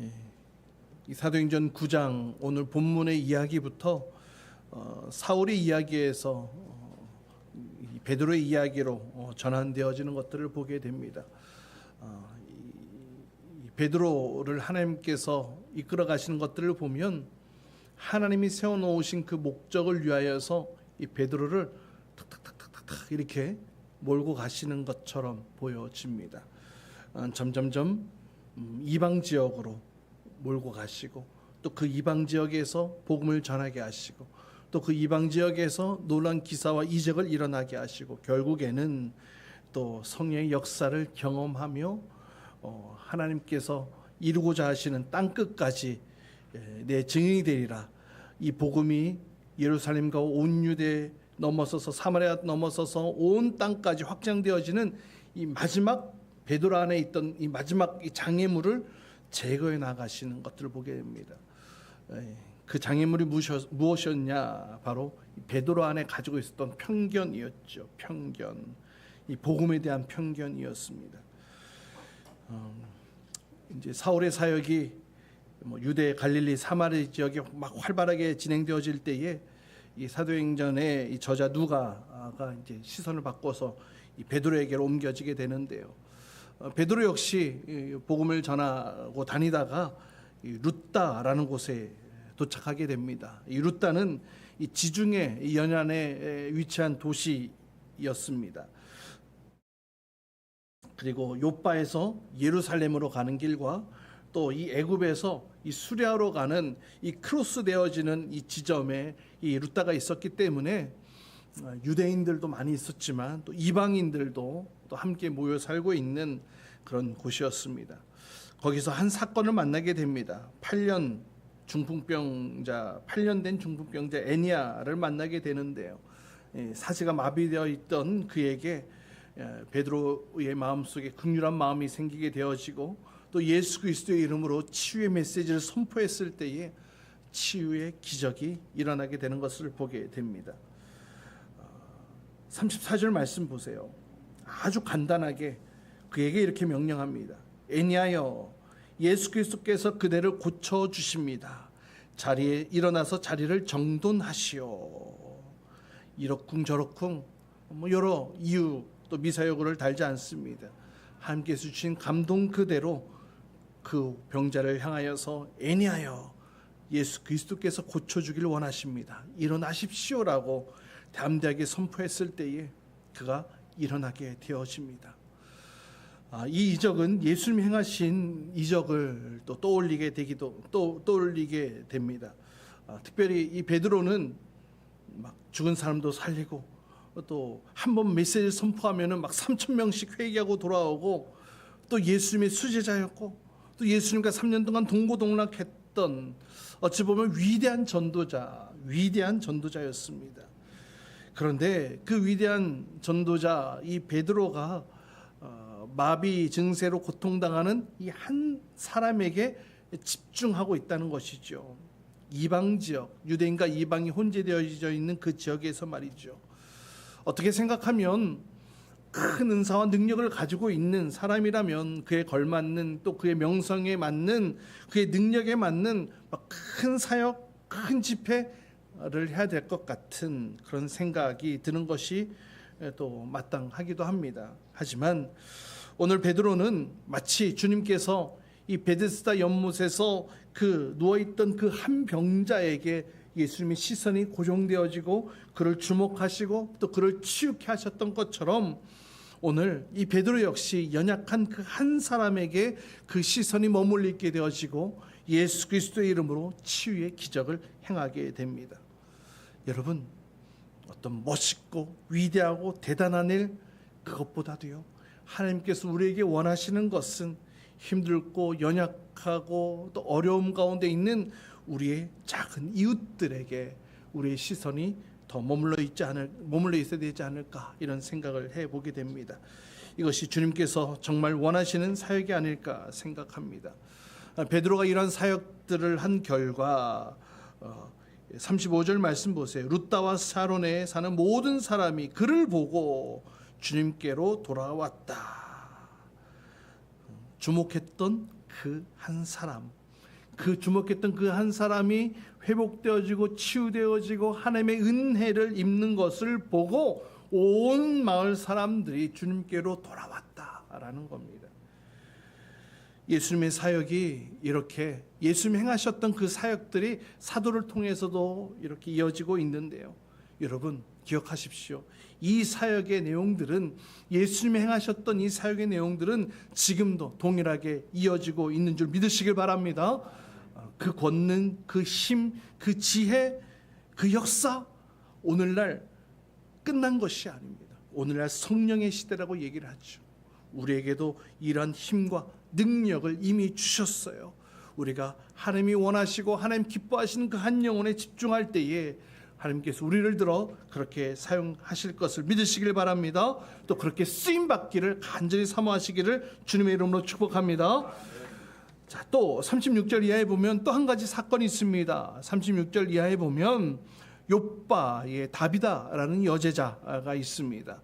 예, 이 사도행전 9장 오늘 본문의 이야기부터 어, 사울의 이야기에서 어, 이 베드로의 이야기로 어, 전환되어지는 것들을 보게 됩니다. 베드로를 하나님께서 이끌어 가시는 것들을 보면 하나님이 세워 놓으신 그 목적을 위하여서 이 베드로를 탁탁탁탁탁 이렇게 몰고 가시는 것처럼 보여집니다. 어, 점점점 음, 이방 지역으로 몰고 가시고 또 그 이방 지역에서 복음을 전하게 하시고 또 그 이방 지역에서 놀란 기사와 이적을 일어나게 하시고 결국에는 또 성령의 역사를 경험하며 어, 하나님께서 이루고자 하시는 땅 끝까지 예, 내 증인이 되리라. 이 복음이 예루살렘과 온 유대 넘어서서 사마리아 넘어서서 온 땅까지 확장되어지는 이 마지막 베드로 안에 있던 이 마지막 이 장애물을 제거해 나가시는 것들을 보게 됩니다. 예, 그 장애물이 무엇이었- 무엇이었냐? 바로 이 베드로 안에 가지고 있었던 편견이었죠. 편견. 이 복음에 대한 편견이었습니다. 어, 이제 사울의 사역이 뭐 유대, 갈릴리, 사마리 지역에 막 활발하게 진행되어질 때에 이 사도행전의 이 저자 누가가 이제 시선을 바꿔서 이 베드로에게로 옮겨지게 되는데요. 어, 베드로 역시 이 복음을 전하고 다니다가 이 루따라는 곳에 도착하게 됩니다. 이 루따는 이 지중해 이 연안에 위치한 도시였습니다. 그리고 요바에서 예루살렘으로 가는 길과 또 이 애굽에서 이 수리아로 가는 이 크로스 되어지는 이 지점에 이 루따가 있었기 때문에 어, 유대인들도 많이 있었지만 또 이방인들도 또 함께 모여 살고 있는 그런 곳이었습니다. 거기서 한 사건을 만나게 됩니다. 8년 중풍병자, 8년 된 중풍병자 애니아를 만나게 되는데요. 예, 사지가 마비되어 있던 그에게 예, 베드로의 마음속에 극률한 마음이 생기게 되어지고 또 예수 그리스도의 이름으로 치유의 메시지를 선포했을 때에 치유의 기적이 일어나게 되는 것을 보게 됩니다. 34절 말씀 보세요. 아주 간단하게 그에게 이렇게 명령합니다. 애니하여 예수 그리스도께서 그대를 고쳐 주십니다. 자리에 일어나서 자리를 정돈하시오. 이렇쿵 저렇쿵 뭐 여러 이유 또 미사여구를 달지 않습니다. 하나님께서 주신 감동 그대로 그 병자를 향하여서 애니하여 예수 그리스도께서 고쳐주길 원하십니다. 일어나십시오라고 담대하게 선포했을 때에 그가 일어나게 되어집니다. 아, 이 이적은 예수님이 행하신 이적을 또 떠올리게 되기도 또 떠올리게 됩니다. 아, 특별히 이 베드로는 막 죽은 사람도 살리고 또 한 번 메시지를 선포하면은 막 3천 명씩 회개하고 돌아오고 또 예수님의 수제자였고 또 예수님과 3년 동안 동고동락했던 어찌 보면 위대한 전도자, 위대한 전도자였습니다. 그런데 그 위대한 전도자 이 베드로가 어, 마비 증세로 고통당하는 이 한 사람에게 집중하고 있다는 것이죠. 이방 지역, 유대인과 이방이 혼재되어져 있는 그 지역에서 말이죠. 어떻게 생각하면 큰 은사와 능력을 가지고 있는 사람이라면 그에 걸맞는 또 그의 명성에 맞는 그의 능력에 맞는 막큰 사역, 큰 집회 를 해야 될 것 같은 그런 생각이 드는 것이 또 마땅하기도 합니다. 하지만 오늘 베드로는 마치 주님께서 이 베데스다 연못에서 그 누워 있던 그 한 병자에게 예수님의 시선이 고정되어지고 그를 주목하시고 또 그를 치유케 하셨던 것처럼 오늘 이 베드로 역시 연약한 그 한 사람에게 그 시선이 머물리게 되어지고 예수 그리스도의 이름으로 치유의 기적을 행하게 됩니다. 여러분 어떤 멋있고 위대하고 대단한 일 그것보다도요 하나님께서 우리에게 원하시는 것은 힘들고 연약하고 또 어려움 가운데 있는 우리의 작은 이웃들에게 우리의 시선이 더 머물러 있지 않을 머물러 있어야 되지 않을까 이런 생각을 해 보게 됩니다. 이것이 주님께서 정말 원하시는 사역이 아닐까 생각합니다. 아, 베드로가 이런 사역들을 한 결과 어, 35절 말씀 보세요. 루따와 사론에 사는 모든 사람이 그를 보고 주님께로 돌아왔다. 주목했던 그 한 사람 그 주목했던 그 한 사람이 회복되어지고 치유되어지고 하나님의 은혜를 입는 것을 보고 온 마을 사람들이 주님께로 돌아왔다라는 겁니다. 예수님의 사역이 이렇게 예수님 행하셨던 그 사역들이 사도를 통해서도 이렇게 이어지고 있는데요. 여러분 기억하십시오. 이 사역의 내용들은 예수님이 행하셨던 이 사역의 내용들은 지금도 동일하게 이어지고 있는 줄 믿으시길 바랍니다. 그 권능, 그 힘, 그 지혜, 그 역사 오늘날 끝난 것이 아닙니다. 오늘날 성령의 시대라고 얘기를 하죠. 우리에게도 이런 힘과 능력을 이미 주셨어요. 우리가 하나님이 원하시고 하나님 기뻐하시는 그 한 영혼에 집중할 때에 하나님께서 우리를 들어 그렇게 사용하실 것을 믿으시길 바랍니다. 또 그렇게 쓰임 받기를 간절히 사모하시기를 주님의 이름으로 축복합니다. 자, 또 36절 이하에 보면 또 한 가지 사건이 있습니다. 36절 이하에 보면 요바의 다비다라는 여제자가 있습니다.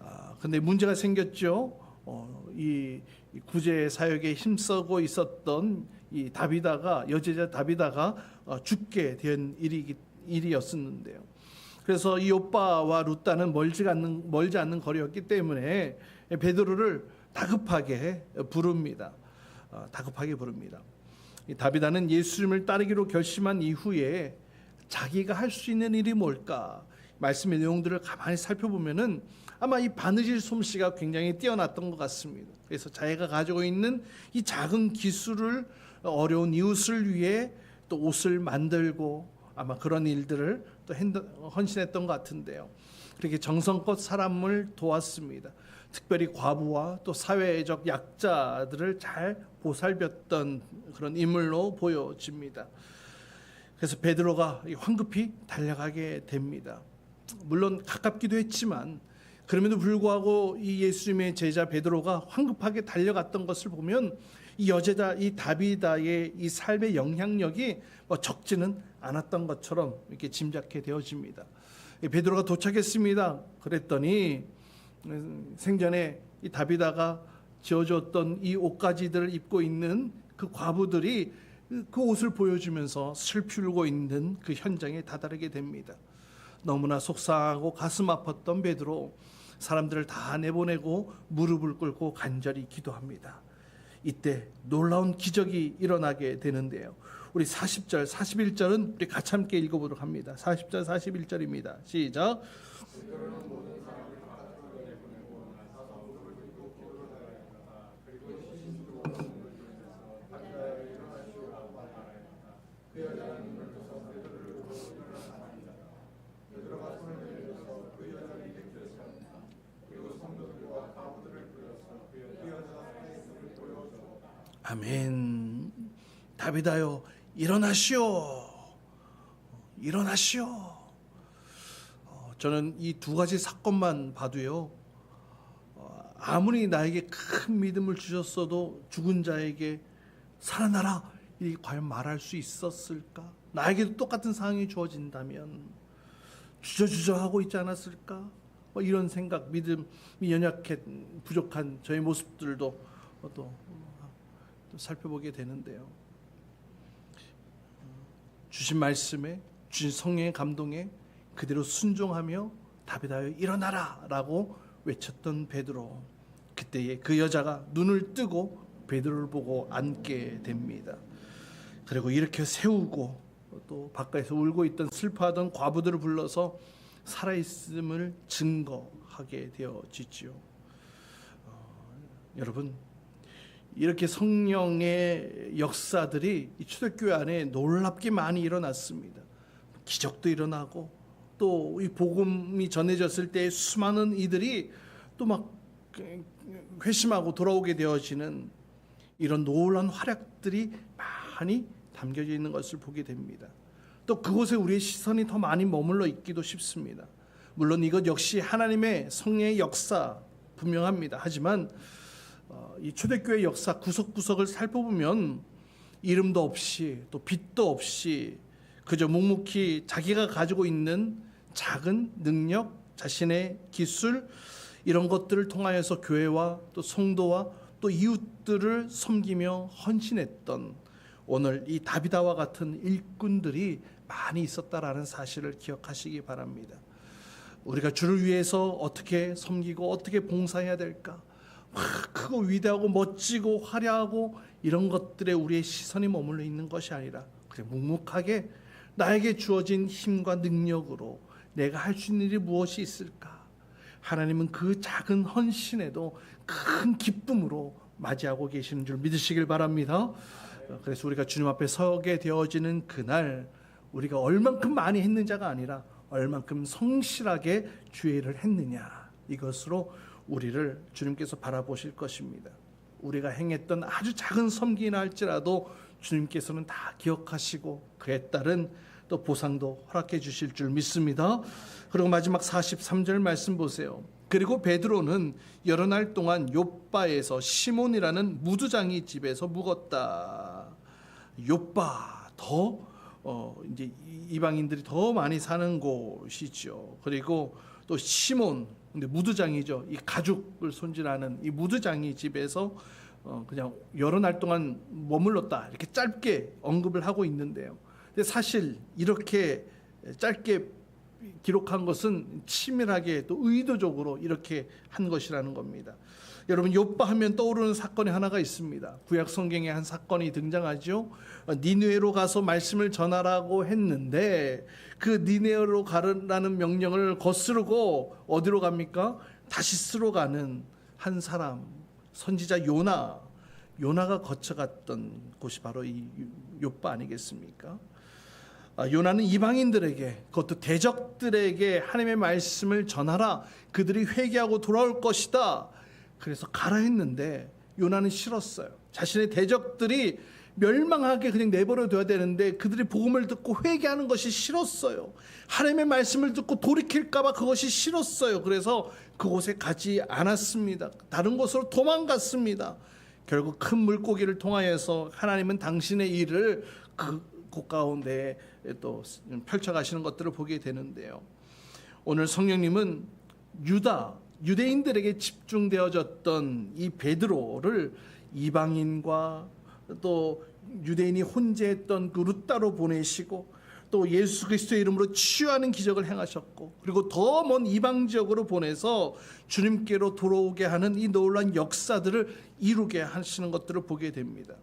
아, 근데 문제가 생겼죠. 어, 이 구제 사역에 힘쓰고 있었던 이 다비다가 여제자 다비다가 어, 죽게 된 일이 일이었었는데요. 그래서 이 오빠와 루따는 멀지 않는 멀지 않는 거리였기 때문에 베드로를 다급하게 부릅니다. 어, 다급하게 부릅니다. 이 다비다는 예수님을 따르기로 결심한 이후에 자기가 할 수 있는 일이 뭘까? 말씀의 내용들을 가만히 살펴보면은 아마 이 바느질 솜씨가 굉장히 뛰어났던 것 같습니다. 그래서 자기가 가지고 있는 이 작은 기술을 어려운 이웃을 위해 또 옷을 만들고 아마 그런 일들을 또 헌신했던 것 같은데요. 그렇게 정성껏 사람을 도왔습니다. 특별히 과부와 또 사회적 약자들을 잘 보살폈던 그런 인물로 보여집니다. 그래서 베드로가 황급히 달려가게 됩니다. 물론 가깝기도 했지만 그럼에도 불구하고 이 예수님의 제자 베드로가 황급하게 달려갔던 것을 보면 이 여제자 이 다비다의 이 삶의 영향력이 뭐 적지는 않았던 것처럼 이렇게 짐작해 되어집니다. 베드로가 도착했습니다. 그랬더니 음, 생전에 이 다비다가 지어줬던 이 옷가지들을 입고 있는 그 과부들이 그 옷을 보여주면서 슬피 울고 있는 그 현장에 다다르게 됩니다. 너무나 속상하고 가슴 아팠던 베드로 사람들을 다 내보내고 무릎을 꿇고 간절히 기도합니다. 이때 놀라운 기적이 일어나게 되는데요. 우리 40절, 41절은 우리 같이 함께 읽어보도록 합니다. 40절, 41절입니다. 시작. 아멘. 다비다요, 일어나시오. 일어나시오. 어, 저는 이 두 가지 사건만 봐도요. 어, 아무리 나에게 큰 믿음을 주셨어도 죽은 자에게 살아나라 이 과연 말할 수 있었을까? 나에게도 똑같은 상황이 주어진다면 주저주저 하고 있지 않았을까? 뭐 이런 생각, 믿음이 연약해 부족한 저의 모습들도 또 살펴보게 되는데요. 주신 말씀에 주신 성령의 감동에 그대로 순종하며 다비다여 일어나라라고 외쳤던 베드로 그때에 그 여자가 눈을 뜨고 베드로를 보고 앉게 됩니다. 그리고 이렇게 세우고 또 바깥에서 울고 있던 슬퍼하던 과부들을 불러서 살아 있음을 증거하게 되어지지요. 어, 여러분 이렇게 성령의 역사들이 이 초대교회 안에 놀랍게 많이 일어났습니다. 기적도 일어나고 또 이 복음이 전해졌을 때 수많은 이들이 또 막 회심하고 돌아오게 되어지는 이런 놀라운 활약들이 많이 담겨져 있는 것을 보게 됩니다. 또 그곳에 우리의 시선이 더 많이 머물러 있기도 쉽습니다. 물론 이것 역시 하나님의 성령의 역사 분명합니다. 하지만 어, 이 초대교회 역사 구석구석을 살펴보면 이름도 없이 또 빛도 없이 그저 묵묵히 자기가 가지고 있는 작은 능력, 자신의 기술 이런 것들을 통하여서 교회와 또 성도와 또 이웃들을 섬기며 헌신했던 오늘 이 다비다와 같은 일꾼들이 많이 있었다라는 사실을 기억하시기 바랍니다. 우리가 주를 위해서 어떻게 섬기고 어떻게 봉사해야 될까? 막 크고 위대하고 멋지고 화려하고 이런 것들에 우리의 시선이 머물러 있는 것이 아니라 그냥 묵묵하게 나에게 주어진 힘과 능력으로 내가 할 수 있는 일이 무엇이 있을까? 하나님은 그 작은 헌신에도 큰 기쁨으로 맞이하고 계시는 줄 믿으시길 바랍니다. 그래서 우리가 주님 앞에 서게 되어지는 그날 우리가 얼만큼 많이 했는자가 아니라 얼만큼 성실하게 주의를 했느냐 이것으로 우리를 주님께서 바라보실 것입니다. 우리가 행했던 아주 작은 섬기나 할지라도 주님께서는 다 기억하시고 그에 따른 또 보상도 허락해 주실 줄 믿습니다. 그리고 마지막 43절 말씀 보세요. 그리고 베드로는 여러 날 동안 요바에서 시몬이라는 무두장이 집에서 묵었다. 요바 더 어, 이제 이방인들이 더 많이 사는 곳이죠. 그리고 또 시몬, 근데 무두장이죠. 이 가죽을 손질하는 이 무두장이 집에서 어, 그냥 여러 날 동안 머물렀다 이렇게 짧게 언급을 하고 있는데요. 근데 사실 이렇게 짧게 기록한 것은 치밀하게 또 의도적으로 이렇게 한 것이라는 겁니다. 여러분 요빠 하면 떠오르는 사건이 하나가 있습니다. 구약 성경에 한 사건이 등장하죠. 니누에로 가서 말씀을 전하라고 했는데 그 니누에로 가라는 명령을 거스르고 어디로 갑니까? 다시스로 가는 한 사람 선지자 요나 요나가 거쳐갔던 곳이 바로 이 요빠 아니겠습니까? 아, 요나는 이방인들에게 그것도 대적들에게 하나님의 말씀을 전하라. 그들이 회개하고 돌아올 것이다. 그래서 가라 했는데 요나는 싫었어요. 자신의 대적들이 멸망하게 그냥 내버려 둬야 되는데 그들이 복음을 듣고 회개하는 것이 싫었어요. 하나님의 말씀을 듣고 돌이킬까봐 그것이 싫었어요. 그래서 그곳에 가지 않았습니다. 다른 곳으로 도망갔습니다. 결국 큰 물고기를 통하여서 하나님은 당신의 일을 그 곳 가운데 또 펼쳐가시는 것들을 보게 되는데요. 오늘 성령님은 유다 유대인들에게 집중되어졌던 이 베드로를 이방인과 또 유대인이 혼재했던 그 루따로 보내시고 또 예수 그리스도의 이름으로 치유하는 기적을 행하셨고 그리고 더 먼 이방 지역으로 보내서 주님께로 돌아오게 하는 이 놀라운 역사들을 이루게 하시는 것들을 보게 됩니다.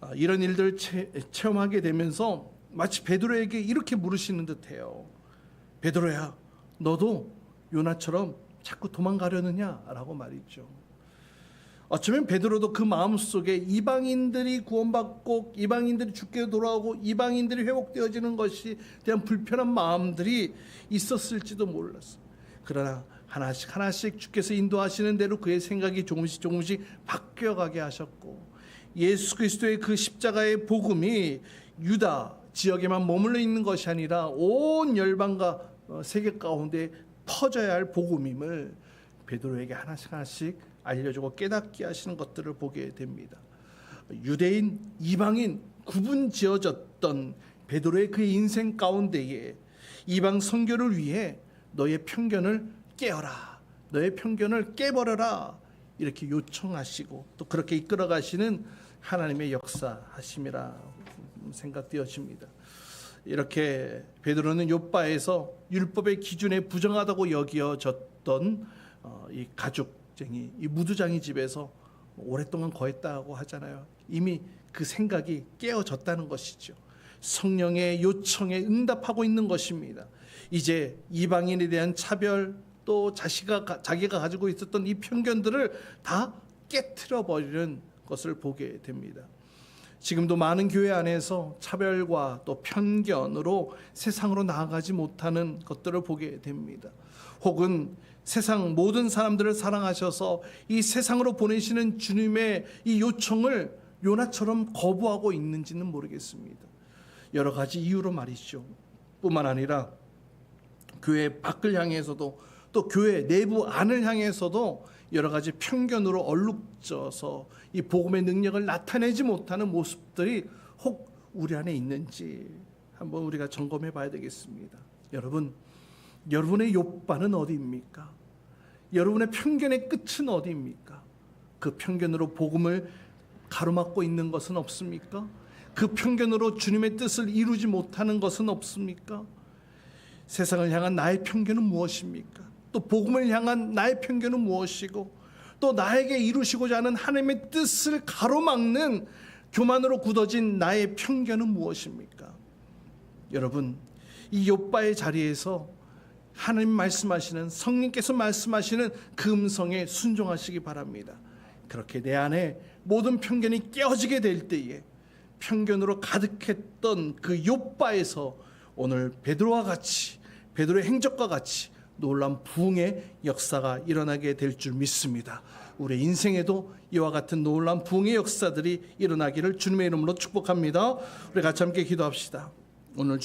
아, 이런 일들을 체, 체험하게 되면서 마치 베드로에게 이렇게 물으시는 듯해요. 베드로야, 너도 요나처럼 자꾸 도망가려느냐라고 말이죠. 어쩌면 베드로도 그 마음 속에 이방인들이 구원받고 이방인들이 죽게 돌아오고 이방인들이 회복되어지는 것이 대한 불편한 마음들이 있었을지도 몰랐어. 그러나 하나씩 하나씩 주께서 인도하시는 대로 그의 생각이 조금씩 조금씩 바뀌어가게 하셨고 예수 그리스도의 그 십자가의 복음이 유다 지역에만 머물러 있는 것이 아니라 온 열방과 어, 세계 가운데 퍼져야 할 복음임을 베드로에게 하나씩 하나씩 알려주고 깨닫게 하시는 것들을 보게 됩니다. 유대인, 이방인 구분 지어졌던 베드로의 그 인생 가운데에 이방 선교를 위해 너의 편견을 깨어라. 너의 편견을 깨버려라. 이렇게 요청하시고 또 그렇게 이끌어 가시는 하나님의 역사하심이라 생각되어집니다. 이렇게 베드로는 요바에서 율법의 기준에 부정하다고 여기어졌던 어, 이 가죽쟁이, 이 무두장이 집에서 오랫동안 거했다고 하잖아요. 이미 그 생각이 깨어졌다는 것이죠. 성령의 요청에 응답하고 있는 것입니다. 이제 이방인에 대한 차별 또 자시가 자기가 가지고 있었던 이 편견들을 다 깨트려 버리는 것을 보게 됩니다. 지금도 많은 교회 안에서 차별과 또 편견으로 세상으로 나아가지 못하는 것들을 보게 됩니다. 혹은 세상 모든 사람들을 사랑하셔서 이 세상으로 보내시는 주님의 이 요청을 요나처럼 거부하고 있는지는 모르겠습니다. 여러 가지 이유로 말이죠. 뿐만 아니라 교회 밖을 향해서도 또 교회 내부 안을 향해서도 여러 가지 편견으로 얼룩져서 이 복음의 능력을 나타내지 못하는 모습들이 혹 우리 안에 있는지 한번 우리가 점검해 봐야 되겠습니다. 여러분, 여러분의 욕반은 어디입니까? 여러분의 편견의 끝은 어디입니까? 그 편견으로 복음을 가로막고 있는 것은 없습니까? 그 편견으로 주님의 뜻을 이루지 못하는 것은 없습니까? 세상을 향한 나의 편견은 무엇입니까? 또 복음을 향한 나의 편견은 무엇이고 또 나에게 이루시고자 하는 하나님의 뜻을 가로막는 교만으로 굳어진 나의 편견은 무엇입니까? 여러분 이 요바의 자리에서 하나님 말씀하시는 성령께서 말씀하시는 그 음성에 순종하시기 바랍니다. 그렇게 내 안에 모든 편견이 깨어지게 될 때에 편견으로 가득했던 그 요바에서 오늘 베드로와 같이 베드로의 행적과 같이 놀란 부흥의 역사가 일어나게 될 줄 믿습니다. 우리 인생에도 이와 같은 놀란 부흥의 역사들이 일어나기를 주님의 이름으로 축복합니다. 우리 같이 함께 기도합시다. 오늘 주